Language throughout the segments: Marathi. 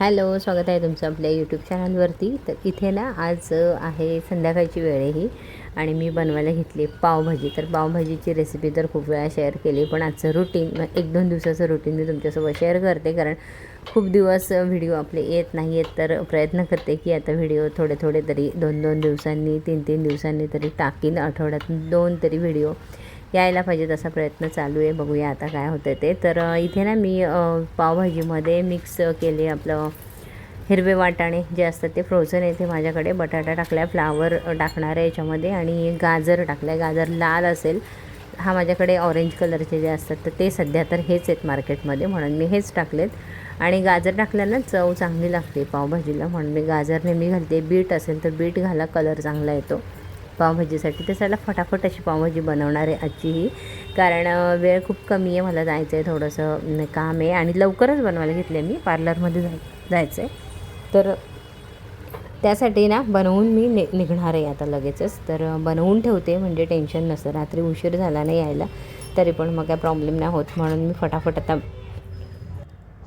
हॅलो स्वागत आहे तुमचं आपल्या यूट्यूब चॅनलवरती तर इथे ना आज आहे संध्याकाळची वेळ आहे ही. आणि मी बनवायला घेतली पावभाजी. तर पावभाजीची रेसिपी तर खूप वेळा शेअर केली पण आजचं रुटीन एक दोन दिवसाचं रुटीन मी तुमच्यासोबत शेअर करते. कारण खूप दिवस व्हिडिओ आपले येत नाही आहेत तर प्रयत्न करते की आता व्हिडिओ थोडे थोडे तरी दोन दोन दिवसांनी तीन तीन दिवसांनी तरी टाकीन. आठवड्यातून दोन तरी व्हिडिओ यायला पाहिजे तसा प्रयत्न चालू आहे. बघूया आता काय होतं ते. तर इथे ना मी पावभाजीमध्ये मिक्स केले आपलं हिरवे वाटाणे जे असतात ते फ्रोझन आहे ते माझ्याकडे. बटाटा टाकला आहे फ्लावर टाकणार आहे याच्यामध्ये आणि गाजर टाकलं आहे गाजर लाल असेल हा माझ्याकडे ऑरेंज कलरचे जे असतात तर ते सध्या तर हेच आहेत मार्केटमध्ये म्हणून मी हेच टाकलेत. आणि गाजर टाकल्यानं चव चांगली लागते पावभाजीला म्हणून मी गाजर नेहमी घालते. बीट असेल तर बीट घाला कलर चांगला येतो. पावभाजीसाठी. तर चला फटाफट अशी पावभाजी बनवणार आहे आजची ही. कारण वेळ खूप कमी आहे मला जायचं आहे थोडंसं काम आहे. आणि लवकरच बनवायला घेतले मी पार्लरमध्ये जाय जायचं आहे तर त्यासाठी ना बनवून मी नि निघणार आहे आता लगेचच. तर बनवून ठेवते म्हणजे टेन्शन नसतं. रात्री उशीर झाला नाही यायला तरी पण मग काय प्रॉब्लेम नाही होत. म्हणून मी फटाफट आता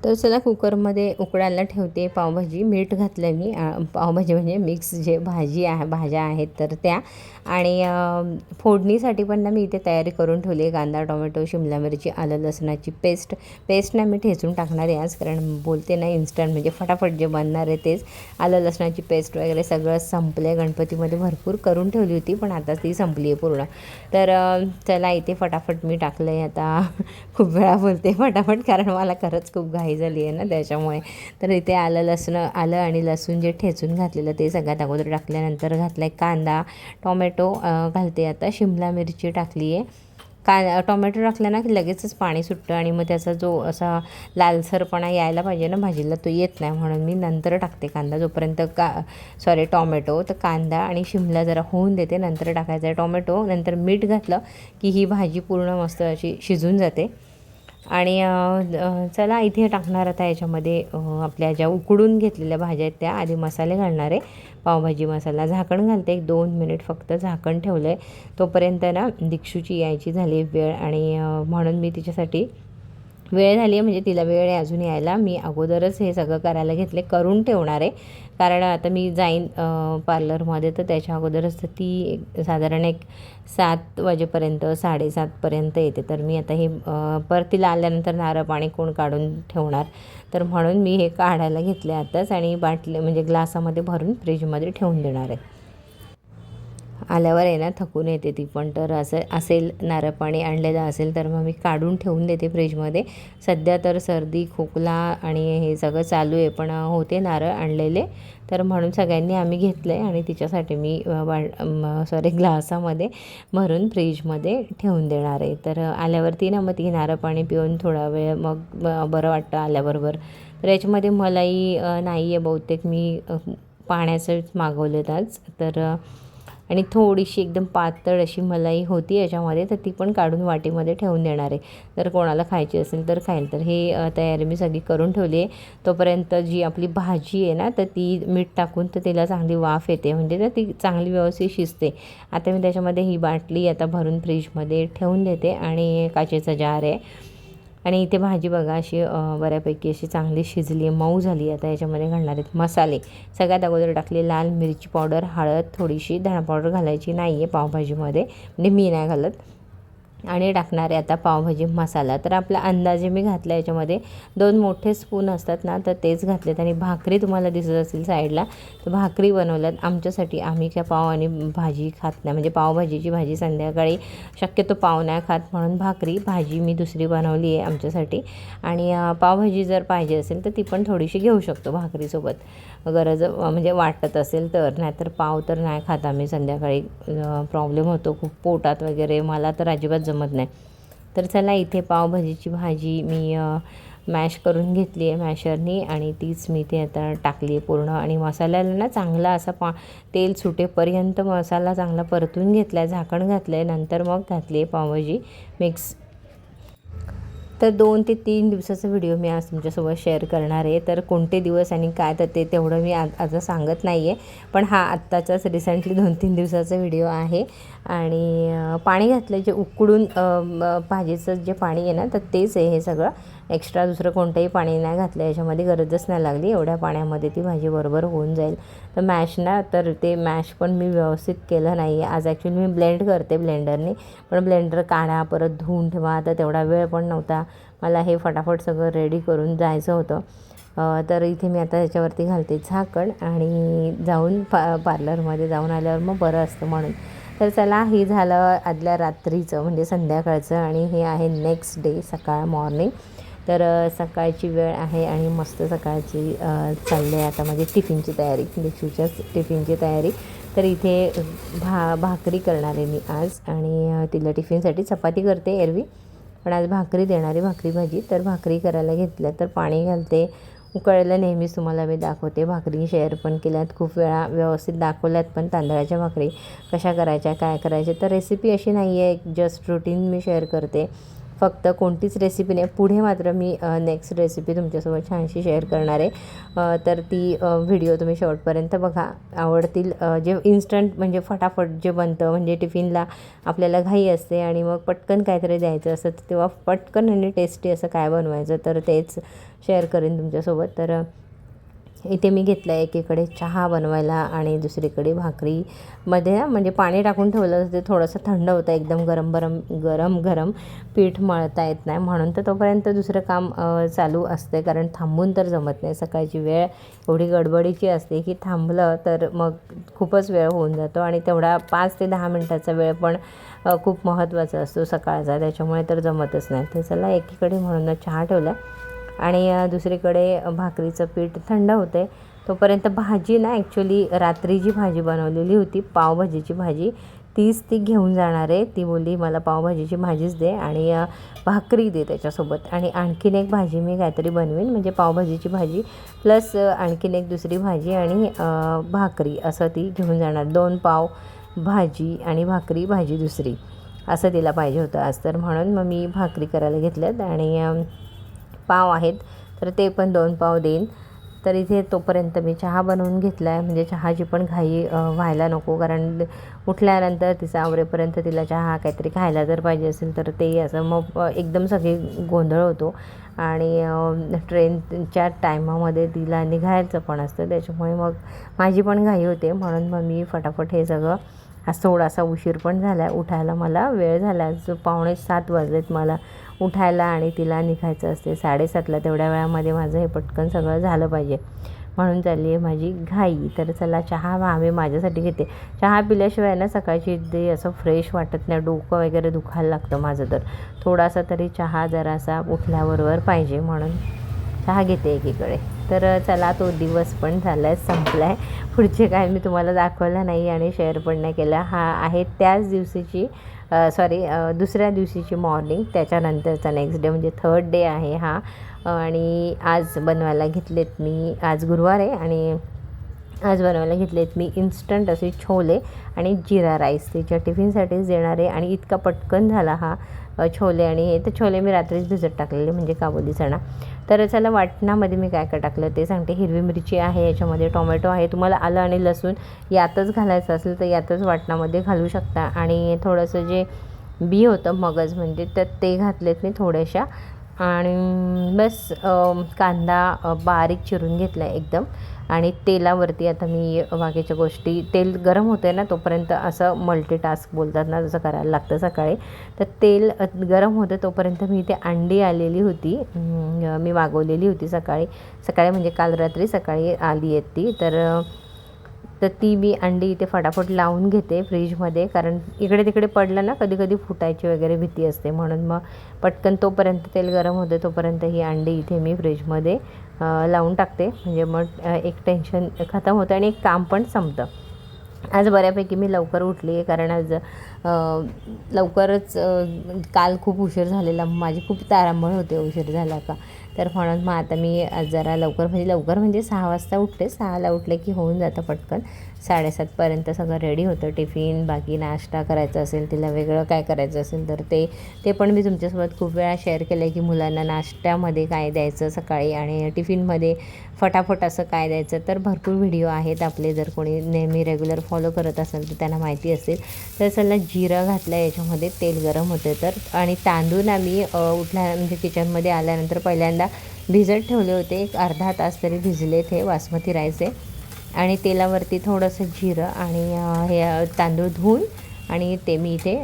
तर चला कुकरमध्ये उकडायला ठेवते पावभाजी. मीठ घातलं आहे मी पावभाजी म्हणजे मिक्स जे भाजी आहे भाज्या आहेत तर त्या. आणि फोडणीसाठी पण ना मी इथे तयारी करून ठेवली आहे. कांदा टोमॅटो शिमला मिरची आलं लसणाची पेस्ट. पेस्ट ना मी ठेचून टाकणार आहे आज कारण बोलते ना इन्स्टंट म्हणजे फटाफट जे बनणार आहे तेच. आलं लसणाची पेस्ट वगैरे सगळं संपलं आहे गणपतीमध्ये भरपूर करून ठेवली होती पण आता ती संपली आहे पूर्ण. तर चला इथे फटाफट मी टाकलं आहे आता खूप वेळा बोलते फटाफट कारण मला खरंच खूप घाई झाली आहे ना त्याच्यामुळे. तर इथे आलं लसूण आलं आणि लसूण जे ठेचून घातलेलं ते सगळ्यात अगोदर टाकल्यानंतर घातलं आहे कांदा टोमॅटो घालते आता. शिमला मिरची टाकली आहे. का टोमॅटो टाकलं ना की लगेचच पाणी सुटतं आणि मग त्याचा जो असा लालसरपणा यायला पाहिजे ना भाजीला तो येत नाही. म्हणून मी नंतर टाकते कांदा. जोपर्यंत का सॉरी टोमॅटो तर कांदा आणि शिमला जरा होऊन देते. नंतर टाकायचा आहे टोमॅटो. नंतर मीठ घातलं की ही भाजी पूर्ण मस्त अशी शिजून जाते. आणि चला इथे टाकणार आता याच्यामध्ये आपल्या ज्या उकडून घेतलेल्या भाज्या आहेत त्या आधी मसाले घालणार आहे. पावभाजी मसाला झाकण घालते. एक दोन मिनिट फक्त झाकण ठेवलं आहे तोपर्यंत ना दीक्षूची यायची झाली वेळ आणि म्हणून मी तिच्यासाठी वेळ झाली आहे म्हणजे तिला वेळ आहे अजून यायला. मी अगोदरच हे सगळं करायला घेतले करून ठेवणार आहे. कारण आता मी जाईन पार्लरमध्ये तर त्याच्या अगोदरच तर ती एक साधारण एक सात वाजेपर्यंत साडेसातपर्यंत येते. तर मी आता हे परतीला परत तिला आल्यानंतर नारळ पाणी कोण काढून ठेवणार? तर म्हणून मी हे काढायला घेतले आताच आणि बाटले म्हणजे ग्लासामध्ये भरून फ्रीजमध्ये ठेवून देणार आहे. आल्यावर आहे ना थकून येते ती पण. तर असं असेल नारळ पाणी आणलेलं असेल तर मग मी काढून ठेवून देते फ्रीजमध्ये. सध्या तर सर्दी खोकला आणि हे सगळं चालू आहे पण होते नारळ आणलेले. तर म्हणून सगळ्यांनी आम्ही घेतलं आहे आणि तिच्यासाठी मी सॉरी ग्लासामध्ये भरून फ्रीजमध्ये ठेवून देणार आहे. तर आल्यावरती ना मग ती नारळ पाणी पिऊन थोडा वेळ मग ब- बरं वाटतं आल्याबरोबर. तर याच्यामध्ये मलाही नाही आहे बहुतेक मी पाण्याचंच मागवलेत आज. तर आणि थोडीशी एकदम पातळ अशी मलाई होती याच्यामध्ये तर ती पण काढून वाटीमध्ये ठेवून देणार आहे. जर कोणाला खायची असेल तर खाईल. तर हे तयारी मी सगळी करून ठेवली आहे. तोपर्यंत जी आपली भाजी आहे ना तर ती मीठ टाकून तर तिला चांगली वाफ येते. म्हणजे ना ती चांगली व्यवस्थित शिजते. आता मी त्याच्यामध्ये ही बाटली आता भरून फ्रीजमध्ये ठेवून देते आणि काचेचा जार आहे. आणि इथे भाजी बघा अशी बऱ्यापैकी अशी चांगली शिजली आहे मऊ झाली. आता याच्यामध्ये घालणार आहेत मसाले. सगळ्यात अगोदर टाकले लाल मिरची पावडर हळद थोडीशी धणा पावडर घालायची नाही आहे पावभाजीमध्ये. म्हणजे मी नाही घालत. आणि टाकणार आहे आता पावभाजी मसाला. तर आपला अंदाजे मी घातला याच्यामध्ये दोन मोठे स्पून असतात ना तर तेच घातलेत आणि भाकरी तुम्हाला दिसत असेल साईडला तर भाकरी बनवल्यात. आमच्यासाठी आम्ही काय पाव आणि भाजी खात नाही. म्हणजे पावभाजीची भाजी संध्याकाळी शक्यतो पाव नाही खात म्हणून भाकरी भाजी मी दुसरी बनवली आहे आमच्यासाठी. आणि पावभाजी जर पाहिजे असेल तर ती पण थोडीशी घेऊ शकतो भाकरीसोबत. गरज म्हणजे वाटत असेल तर. नाहीतर पाव तर नाही खात आम्ही संध्याकाळी. प्रॉब्लेम होतो. खूप पोटात वगैरे. मला तर अजिबात जमत नाही. तर चला इथे पावभाजीची भाजी मी मॅश करून घेतली आहे मॅशरनी आणि तीच मी ते आता टाकली आहे पूर्ण. आणि मसाल्याला ना चांगला असा पा तेल सुटेपर्यंत मसाला चांगला परतून घेतला आहे झाकण घातलं आहे नंतर मग घातली आहे पावभाजी. मिक्स तर दोन ते तीन दिवसाचा व्हिडिओ मी आज तुमच्यासोबत शेअर करणार आहे. तर कोणते दिवस आणि काय तर ते तेवढं मी आज आता सांगत नाही आहे पण हा आत्ताचाच रिसेंटली दोन तीन दिवसाचा व्हिडिओ आहे. आणि पाणी घातलं जे उकडून भाजीचं जे पाणी आहे ना तर तेच आहे हे सगळं. एक्स्ट्रा दुसरं कोणतंही पाणी नाही घातलं याच्यामध्ये गरजच नाही लागली. एवढ्या पाण्यामध्ये ती भाजी बरोबर होऊन जाईल. तर मॅश ना तर ते मॅश पण मी व्यवस्थित केलं नाही आज ॲक्च्युली मी ब्लेंड करते ब्लेंडरने पण ब्लेंडर काढा परत धुवून ठेवा. तर तेवढा वेळ पण नव्हता. मला हे फटाफट सगळं रेडी करून जायचं होतं. तर इथे मी आता याच्यावरती घालते झाकण आणि जाऊन पा पार्लरमध्ये जाऊन आल्यावर मग बरं असतं म्हणून. तर चला हे झालं आदल्या रात्रीचं म्हणजे संध्याकाळचं आणि हे आहे नेक्स्ट डे सकाळ मॉर्निंग तर सकाळची वेळ आहे आणि मस्त सकाळची चालली आहे. आता माझी टिफिनची तयारी दिक्षूच्याच टिफिनची तयारी. तर इथे भा भाकरी करणार आहे मी आज आणि तिला टिफिनसाठी चपाती करते एरवी. पण आज भाकरी देणारी भाकरी भाजी. तर भाकरी करायला घेतल्या तर पाणी घालते. उकळायला नेहमीच तुम्हाला मी दाखवते. भाकरी शेअर पण केल्यात खूप वेळा व्यवस्थित दाखवल्यात पण तांदळाच्या भाकरी कशा करायच्या काय करायच्या तर रेसिपी अशी नाही आहे जस्ट रुटीन मी शेअर करते. फक्त कोणतीच रेसिपी नाही पुढे मात्र मी नेक्स्ट रेसिपी तुमच्यासोबत छानशी शेअर करणार आहे. तर ती व्हिडिओ तुम्ही शेवटपर्यंत बघा. आवडतील जे इन्स्टंट म्हणजे फटाफट जे बनतं म्हणजे टिफिनला आपल्याला घाई असते आणि मग पटकन काहीतरी द्यायचं असतं तर तेव्हा पटकन आणि टेस्टी असं काय बनवायचं तर तेच शेअर करेन तुमच्यासोबत. तर इथे मी घेतलं आहे एकीकडे चहा बनवायला आणि दुसरीकडे भाकरीमध्ये म्हणजे पाणी टाकून ठेवलं तर ते थोडंसं थंड होतं एकदम गरम गरम गरम गरम पीठ मळता येत नाही. म्हणून तर तोपर्यंत दुसरं काम चालू असते. कारण थांबून तर जमत नाही. सकाळची वेळ एवढी गडबडीची असते की थांबलं तर मग खूपच वेळ होऊन जातो. आणि तेवढा पाच ते दहा मिनटाचा वेळ पण खूप महत्त्वाचा असतो सकाळचा. त्याच्यामुळे तर जमतच नाही. तर चला एकीकडे म्हणून चहा ठेवला. आणि दुसरीकडे भाकरीचं पीठ थंड होते तोपर्यंत भाजी ना ॲक्च्युली रात्री जी भाजी बनवलेली होती पावभाजीची भाजी तीच ती घेऊन जाणार आहे. ती बोलली मला पावभाजीची भाजीच दे आणि भाकरी दे त्याच्यासोबत. आणि आणखीन एक भाजी मी काहीतरी बनवेन म्हणजे पावभाजीची भाजी प्लस आणखीन एक दुसरी भाजी आणि भाकरी असं ती घेऊन जाणार. दोन पाव भाजी आणि भाकरी भाजी दुसरी. असं तिला पाहिजे होतं आज तर. म्हणून मग मी भाकरी करायला घेतल्यात आणि पाव आहेत तर ते पण दोन पाव देईन. तर इथे तोपर्यंत मी चहा बनवून घेतला आहे म्हणजे चहाची पण घाई व्हायला नको. कारण उठल्यानंतर तिचा आवरेपर्यंत तिला चहा काहीतरी खायला जर पाहिजे असेल तर ते असं मग एकदम सगळी गोंधळ होतो. आणि ट्रेनच्या टायमामध्ये तिला निघायचं पण असतं. त्याच्यामुळे मग माझी पण घाई होते. म्हणून मग मी फटाफट हे सगळं आज थोडासा उशीर पण झाला आहे उठायला मला वेळ झाला आहे जो पावणे सात वाजलेत मला. उठायला आणि तिला निघायचं असते. साडेसातला तेवढ्या वेळामध्ये माझं हे पटकन सगळं झालं पाहिजे. म्हणून चालली आहे माझी घाई. तर चला चहा आम्ही माझ्यासाठी घेते. चहा पिल्याशिवाय ना सकाळची ते असं फ्रेश वाटत नाही. डोकं वगैरे दुखायला लागतं माझं तर. थोडासा तरी चहा जरासा उठल्याबरोबर पाहिजे. म्हणून चहा घेते एकीकडे. तर चला तो दिवस पण झाला आहे संपला आहे पुढचे काय मी तुम्हाला दाखवलं नाही आणि शेअर पण नाही केला. हा आहे त्याच दिवशीची सॉरी दुसऱ्या दिवशीची मॉर्निंग त्याच्यानंतरचा नेक्स्ट डे म्हणजे थर्ड डे आहे हा. आणि आज बनवायला घेतलेत मी आज गुरुवार आहे आणि आज बनवायला घेतलेत मी इन्स्टंट असे छोले आणि जिरा राईस तिच्या टिफिनसाठीच देणार आहे आणि इतका पटकन झाला हा छोले. आणि हे तर छोले मी रात्रीच भिजत टाकलेले म्हणजे काबुली चणा. तर चला वाटणामध्ये मी काय काय टाकलं ते सांगते. हिरवी मिरची आहे याच्यामध्ये टोमॅटो आहे. तुम्हाला आलं आणि लसूण यातच घालायचं असेल तर यातच वाटणामध्ये घालू शकता. आणि थोडंसं जे बी होतं मगज म्हणजे तर ते घातलेत मी थोड्याशा. आणि बस कांदा बारीक चिरून घेतला आहे एकदम. आणि तेलावरती आता मी बाकीच्या गोष्टी तेल गरम होते ना तोपर्यंत असं मल्टीटास्क बोलतात ना जसं करायला लागतं सकाळी. तर तेल गरम होतं तोपर्यंत मी इथे अंडी आलेली होती. मी मागवलेली होती सकाळी. सकाळी म्हणजे काल रात्री सकाळी आली आहेत ती. तर तर ती मी अंडी इथे फटाफट लावून घेते फ्रीजमध्ये कारण इकडे तिकडे पडलं ना कधी कधी फुटायची वगैरे भीती असते. म्हणून मग पटकन तोपर्यंत तेल गरम होते तोपर्यंत ही अंडी इथे मी फ्रीजमध्ये लावून टाकते. म्हणजे मग एक टेन्शन खतम होतं आणि एक काम पण संपतं. आज बऱ्यापैकी मी लवकर उठली आहे कारण आज लवकरच काल खूप उशीर झालेला. माझी खूप तारांबळ होते उशीर झाला का? तर म्हणून मग आता मी जरा लवकर म्हणजे लवकर म्हणजे सहा वाजता उठते सहाला उठले की होऊन जातं पटकन. साडेसातपर्यंत सगळं रेडी होतं. टिफिन बाकी नाश्ता करायचा असेल तिला वेगळं काय करायचं असेल तर ते ते पण मी तुमच्यासोबत खूप वेळा शेअर केलं आहे की मुलांना नाश्त्यामध्ये काय द्यायचं सकाळी आणि टिफिनमध्ये फटाफट असं काय द्यायचं. तर भरपूर व्हिडिओ आहेत आपले. जर कोणी नेहमी रेग्युलर फॉलो करत असेल तर त्यांना माहिती असेल. तर सल्ला जिरं घातलं आहे याच्यामध्ये. तेल गरम होते तर. आणि तांदूळ आम्ही उठल्या म्हणजे किचनमध्ये आल्यानंतर पहिल्यांदा भिजत ठेवले होते. एक अर्धा तास तरी भिजले ते बासमती राईस आहे. आणि तेलावरती थोडंसं जिरं आणि हे तांदूळ धुवून आणि ते मी इथे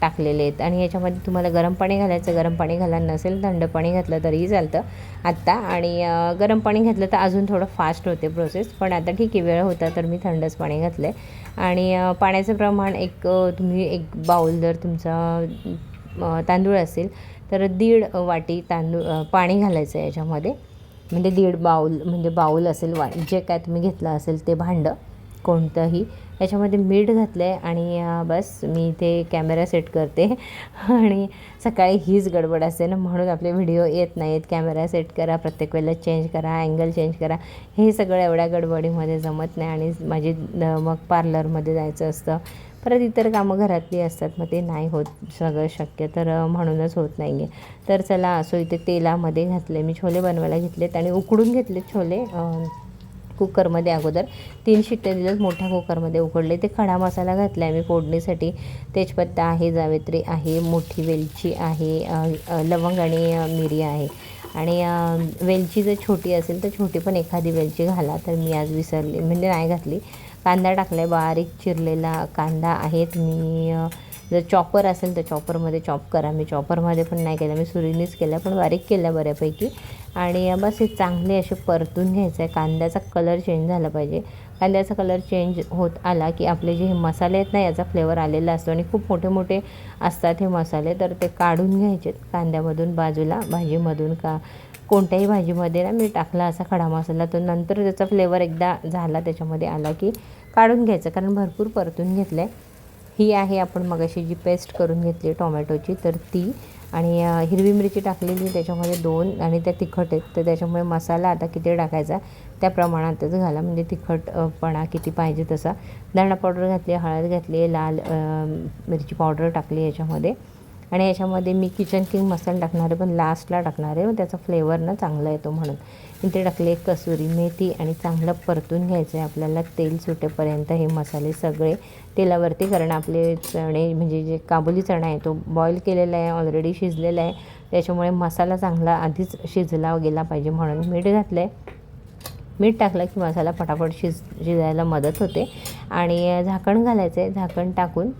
टाकलेले आहेत. आणि याच्यामध्ये तुम्हाला गरम पाणी घालायचं गरम पाणी घालायला नसेल थंड पाणी घातलं तरीही चालतं आत्ता. आणि गरम पाणी घातलं तर अजून थोडं फास्ट होते प्रोसेस पण आता ठीक आहे वेळ होता तर मी थंडच पाणी घातलं आहे आणि पाण्याचं प्रमाण एक तुम्ही एक बाऊल जर तुमचा तांदूळ असेल तर दीड वाटी तांदूळ पाणी घालायचं आहे याच्यामध्ये. म्हणजे दीड बाऊल म्हणजे बाऊल असेल वा जे काय तुम्ही घेतलं असेल ते भांडं कोणतंही. याच्यामध्ये मीठ घातलं आहे आणि बस मी इथे कॅमेरा सेट करते. आणि सकाळी हीच गडबड असते ना म्हणून आपले व्हिडिओ येत नाहीत. कॅमेरा सेट करा प्रत्येक वेळेला चेंज करा अँगल चेंज करा. हे सगळं एवढ्या गडबडीमध्ये जमत नाही आणि माझी मग पार्लरमध्ये जायचं असतं. परत इतर कामं घरातली असतात मग ते नाही होत सगळं शक्य तर म्हणूनच होत नाही आहे तर चला असो इथे तेलामध्ये घातले मी छोले बनवायला घेतलेत आणि उकडून घेतले छोले कुकरमध्ये अगोदर. तीन शिट्ट्या दिल्यात मोठ्या कुकरमध्ये उकडले. ते खडा मसाला घातला आहे मी फोडणीसाठी. तेजपत्ता आहे जावेत्री आहे मोठी वेलची आहे लवंग आणि मिरी आहे. आणि वेलची जर छोटी असेल तर छोटी पण एखादी वेलची घाला. तर मी आज विसरली म्हणजे नाही घातली. कांदा टाकला आहे बारीक चिरलेला कांदा आहे तुम्ही जर चॉपर असेल तर चॉपरमध्ये चॉप करा. मी चॉपरमध्ये पण नाही केलं. मी सुरीनेच केलं पण बारीक केल्या बऱ्यापैकी. आणि बस हे चांगले असे परतून घ्यायचं आहे कांद्याचा कलर चेंज झाला पाहिजे. कांद्याचा कलर चेंज होत आला की आपले जे हे मसाले आहेत ना याचा फ्लेवर आलेला असतो. आणि खूप मोठे मोठे असतात हे मसाले. तर ते काढून घ्यायचे कांद्यामधून बाजूला भाजीमधून का कोणत्याही भाजीमध्ये. ना मी टाकला असा खडा मसाला. तो नंतर त्याचा फ्लेवर एकदा झाला त्याच्यामध्ये आला की काढून घ्यायचं कारण भरपूर परतून घेतलं आहे ही आहे आपण मगाशी जी पेस्ट करून घेतली टोमॅटोची तर ती. आणि हिरवी मिरची टाकलेली त्याच्यामध्ये दोन आणि त्या तिखट आहेत तर त्याच्यामुळे मसाला आता किती टाकायचा त्या प्रमाणातच घाला. म्हणजे तिखटपणा किती पाहिजे तसा. धणा पावडर घातली हळद घातली लाल मिरची पावडर टाकली याच्यामध्ये. आणि याच्यामध्ये मी किचन किंग मसाला टाकणार आहे पण लास्टला टाकणार आहे. मग त्याचा फ्लेवर ना चांगला येतो म्हणून. इथे टाकले कसुरी मेथी आणि चांगलं परतून घ्यायचं आहे आपल्याला. तेल सुटेपर्यंत हे मसाले सगळे तेलावरती कारण आपले चणे म्हणजे जे काबुली चणा आहे तो बॉईल केलेला आहे ऑलरेडी शिजलेला आहे. त्याच्यामुळे मसाला चांगला आधीच शिजला गेला पाहिजे म्हणून मीठ घातलं आहे मीठ टाकलं की मसाला पटापट शिज शिजायला मदत होते. आणि झाकण घालायचं आहे झाकण टाकून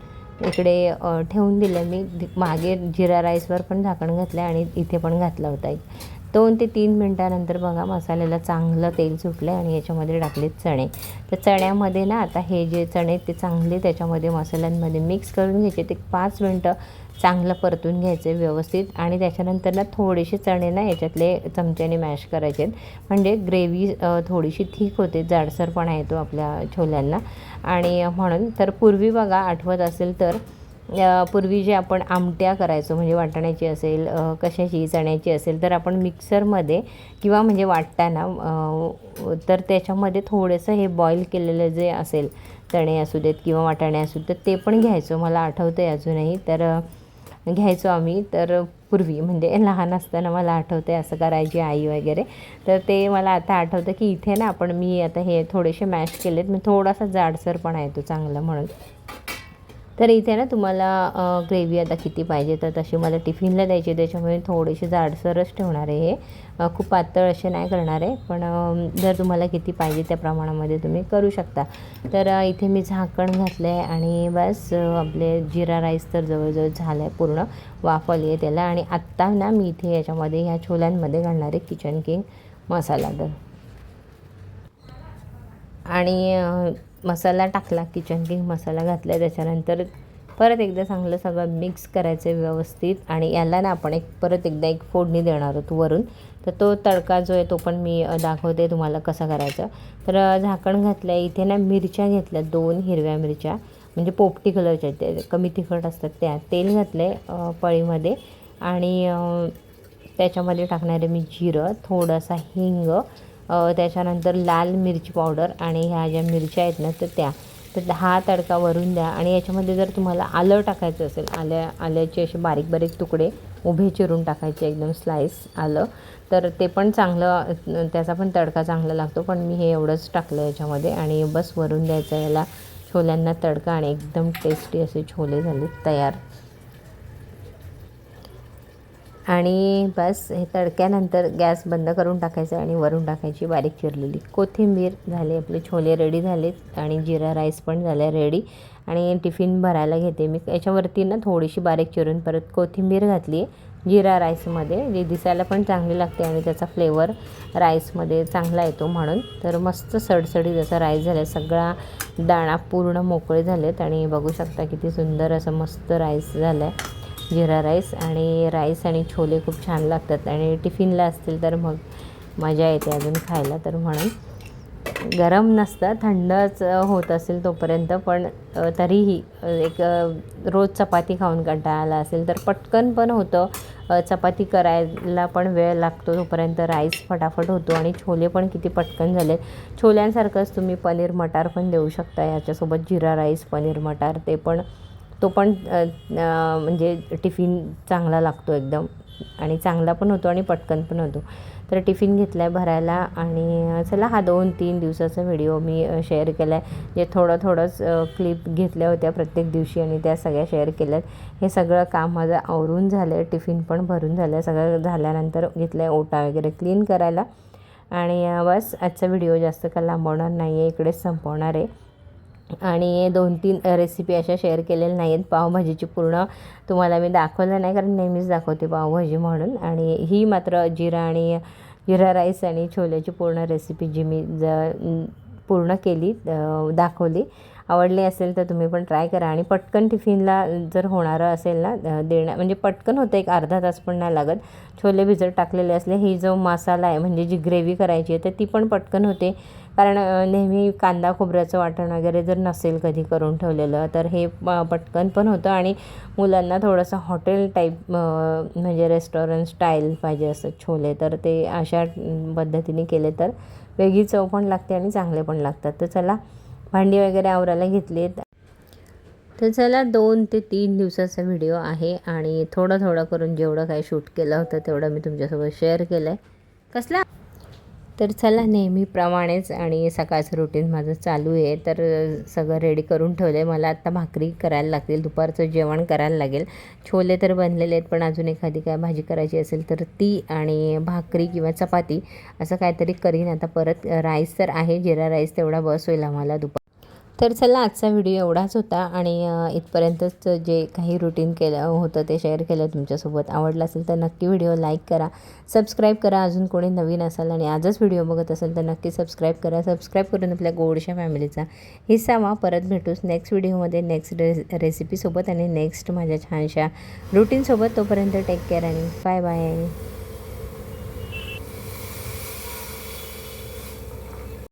इकडे ठेवून दिलं. मी मागे जिरा राईसवर पण झाकण घातलं आहे आणि इथे पण घातलं होता एक. दोन ते तीन मिनटानंतर बघा मसाल्याला चांगलं तेल सुटलं आहे आणि याच्यामध्ये टाकले चणे. तर चण्यामध्ये ना आता हे जे चणे आहेत ते चांगले त्याच्यामध्ये मसाल्यांमध्ये मिक्स करून घ्यायचे. ते पाच मिनटं चांगलं परतून घ्यायचे व्यवस्थित आणि त्याच्यानंतर ना थोडेसे चणे ना याच्यातले चमच्याने मॅश करायचे आहेत म्हणजे ग्रेव्ही थोडीशी थिक होते जाडसरपणा येतो आपल्या छोल्यांना. आणि म्हणून तर पूर्वी बघा आठवत असेल तर पूर्वी जे आपण आमट्या करायचो म्हणजे वाटण्याची असेल कशाची चण्याची असेल तर आपण मिक्सरमध्ये किंवा म्हणजे वाटताना तर त्याच्यामध्ये थोडंसं हे बॉईल केलेलं जे असेल चणे असू देत किंवा वाटाणे असू देत ते पण घ्यायचो. मला आठवतं आहे अजूनही. तर घ्यायचो आम्ही. तर पूर्वी म्हणजे लहान असताना मला आठवतं आहे असं करायची आई वगैरे. तर ते मला आता आठवतं की इथे ना आपण मी आता हे थोडेसे मॅश केलेत. मी थोडासा जाडसर पण आहे तो चांगला म्हणून. तर इथे ना तुम्हाला ग्रेव्ही आता किती पाहिजे? तर तशी मला टिफिनला द्यायची त्याच्यामुळे थोडेसे जाडसरच ठेवणार आहे हे. खूप पातळ असे नाही करणार आहे पण जर तुम्हाला किती पाहिजे त्या प्रमाणामध्ये तुम्ही करू शकता. तर इथे मी झाकण घातलं आहे आणि बस आपले जिरा राईस तर जवळजवळ झालं आहे पूर्ण वाफवली आहे त्याला आणि आत्ता ना मी इथे याच्यामध्ये ह्या छोल्यांमध्ये घालणार आहे किचन किंग मसाला तर. आणि मसाला टाकला किचन किंग मसाला घातला त्याच्यानंतर परत एकदा चांगलं सगळं मिक्स करायचं आहे व्यवस्थित आणि याला ना आपण एक परत एकदा एक फोडणी देणार आहोत वरून. तर तो तडका जो आहे तो पण मी दाखवते तुम्हाला कसा करायचा. तर झाकण घातलं आहे इथे ना मिरच्या घेतल्या दोन हिरव्या मिरच्या. म्हणजे पोपटी कलरच्या आहेत, ते कमी तिखट असतात त्या. तेल घातलं आहे पळीमध्ये. आणि त्याच्यामध्ये टाकणारे मी जिरं थोडासा हिंग त्याच्यानंतर लाल मिरची पावडर आणि ह्या ज्या मिरच्या आहेत ना तर त्या. तर हा तडका वरून द्या. आणि याच्यामध्ये जर तुम्हाला आलं टाकायचं असेल आल्या आल्याचे असे बारीक बारीक तुकडे उभे चिरून टाकायचे एकदम स्लाईस आलं. तर ते पण चांगलं त्याचा पण तडका चांगला लागतो पण मी हे एवढंच टाकलं याच्यामध्ये आणि बस वरून द्यायचं याला. छोल्यांना तडका आणि एकदम टेस्टी असे छोले झाले तयार. आणि बस हे तडक्यानंतर गॅस बंद करून टाकायचं आणि वरून टाकायची बारीक चिरलेली. कोथिंबीर झाली आपले छोले रेडी झालेत आणि जिरा राईस पण झाले रेडी आणि टिफिन भरायला घेते मी. याच्यावरती ना थोडीशी बारीक चिरून परत कोथिंबीर घातली. आहे जिरा राईसमध्ये जे दिसायला पण चांगली लागते आणि त्याचा फ्लेवर राईसमध्ये चांगला येतो म्हणून. तर मस्त सडसडीत असा राईस झाला. सगळा दाणा पूर्ण मोकळे झालेत आणि बघू शकता किती सुंदर असं मस्त राईस झालं आहे जिरा राईस आणि राईस आणि छोले खूप छान लागतात आणि टिफिनला असतील तर मग मजा येते अजून खायला तर म्हणून. गरम नसतं थंडच होत असेल तोपर्यंत पण तरीही एक रोज चपाती खाऊन कंटाळा आला असेल तर पटकन पण होतं. चपाती करायला पण वेळ लागतो तोपर्यंत राईस फटाफट होतो आणि छोले पण किती पटकन झाले छोल्यांसारखंच तुम्ही पनीर मटार पण देऊ शकता याच्यासोबत जिरा राईस पनीर मटार ते पण तो पण म्हणजे टिफिन चांगला लागतो एकदम. आणि चांगला पण होतो आणि पटकन पण होतो. तर टिफिन घेतला आहे भरायला आणि चला हा दोन तीन दिवसाचा व्हिडिओ मी शेअर केला आहे जे थोडं थोडंच क्लिप घेतल्या होत्या प्रत्येक दिवशी आणि त्या सगळ्या शेअर केल्यात. हे सगळं काम माझं आवरून झालं आहे टिफिन पण भरून झालं आहे सगळं झाल्यानंतर घेतलं आहे ओटा वगैरे क्लीन करायला. आणि बस आजचा व्हिडिओ जास्त का लांबवणार नाही आहे इकडेच संपवणार आहे. आणि दोन तीन रेसिपी अशा शेअर केलेल्या नाही आहेत पावभाजीची पूर्ण तुम्हाला मी दाखवलं नाही कारण नेहमीच दाखवते पावभाजी म्हणून. आणि ही मात्र जिरा आणि जिरा राईस आणि छोल्याची पूर्ण रेसिपी जी मी ज पूर्ण केली दाखवली. आवडली असेल तर तुम्ही पण ट्राय करा. आणि पटकन टिफिनला जर होणारं असेल ना देणं म्हणजे पटकन होतं एक अर्धा तास पण नाही लागत. छोले भिजत टाकलेले असले ही जो मसाला आहे म्हणजे जी ग्रेव्ही करायची आहे तर ती पण पटकन होते. कारण नेहमी कांदा खोबऱ्याचं वाटण वगैरे जर नसेल कधी करून ठेवलेलं तर हे प- पटकन पण होतं. आणि मुलांना थोडंसं हॉटेल टाईप म्हणजे रेस्टॉरंट स्टाईल पाहिजे असं छोले तर ते अशा पद्धतीने केले तर वेगळी चव पण लागते आणि चांगले पण लागतात. तर चला भांडी वगैरे आवरायला घेतली तर चला दोन ते तीन दिवसाचा व्हिडिओ आहे आणि थोडं थोडं करून जेवढं काही शूट केलं होतं तेवढं मी तुमच्यासोबत शेअर केलं आहे कसला? तर चला नेहमीप्रमाणेच आणि सकाळचं रुटीन माझं चालू आहे. तर सगळं रेडी करून ठेवलं आहे मला आत्ता भाकरी करायला लागतील. दुपारचं जेवण करायला लागेल. छोले तर बनलेले आहेत पण अजून एखादी काय भाजी करायची असेल तर ती आणि भाकरी किंवा चपाती असं काहीतरी करीन. आता परत राईस तर आहे. जिरा राईस तेवढा बस होईल आम्हाला दुपार तर चला आजचा व्हिडिओ एवढाच होता आणि इथपर्यंतच जे काही रुटीन केलं होतं ते शेअर केलं तुमच्यासोबत. आवडलं असेल तर नक्की व्हिडिओ लाईक करा सबस्क्राईब करा. अजून कोणी नवीन असाल आणि आजच व्हिडिओ बघत असेल तर नक्की सबस्क्राईब करा. सबस्क्राईब करून आपल्या गोडशा फॅमिलीचा हिस्सा व्हा परत भेटूच नेक्स्ट व्हिडिओमध्ये नेक्स्ट रे रेसिपीसोबत आणि नेक्स्ट माझ्या छानशा रुटीनसोबत तोपर्यंत टेक केअर आणि बाय बाय